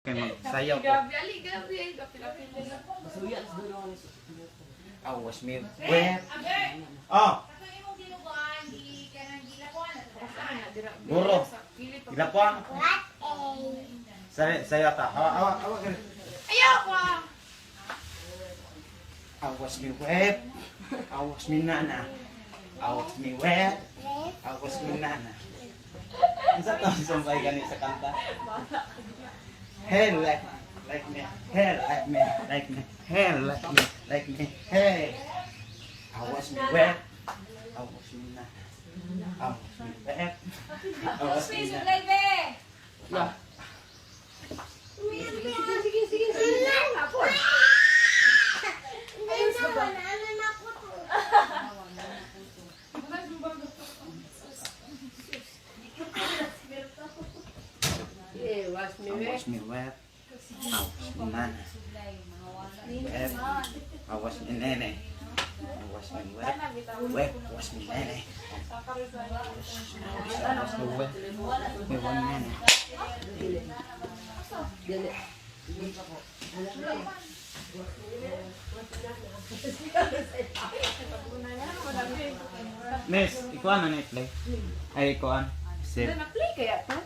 Kay magsayaw ko. Awas mi wet. Oh, Guro. Ilapuan. Saya saya ta. Awa awa awa. gani. Ayoko ah! Awas mi wet. Awas mi nana. Awas mi wet. Awas mi nana. Isa to sumpay gani sa kanta. Hey like like me. Hey like me. Like me. Hey like me. Like me. Hey. Awas mi wet. Awas mi nana. Awas mi wet. Awas mi nana. Ah. Sige, sige, sige. Tapos. Eh, was me Awas. Awas mi nana. Wet. Awas mi nene. Awas mi wet. Wet. Awas mi nene. Awas mi wet. Mi wan nene. Miss, ikuan na ni play. Ay, ikuan. Sip. Na-play kaya to?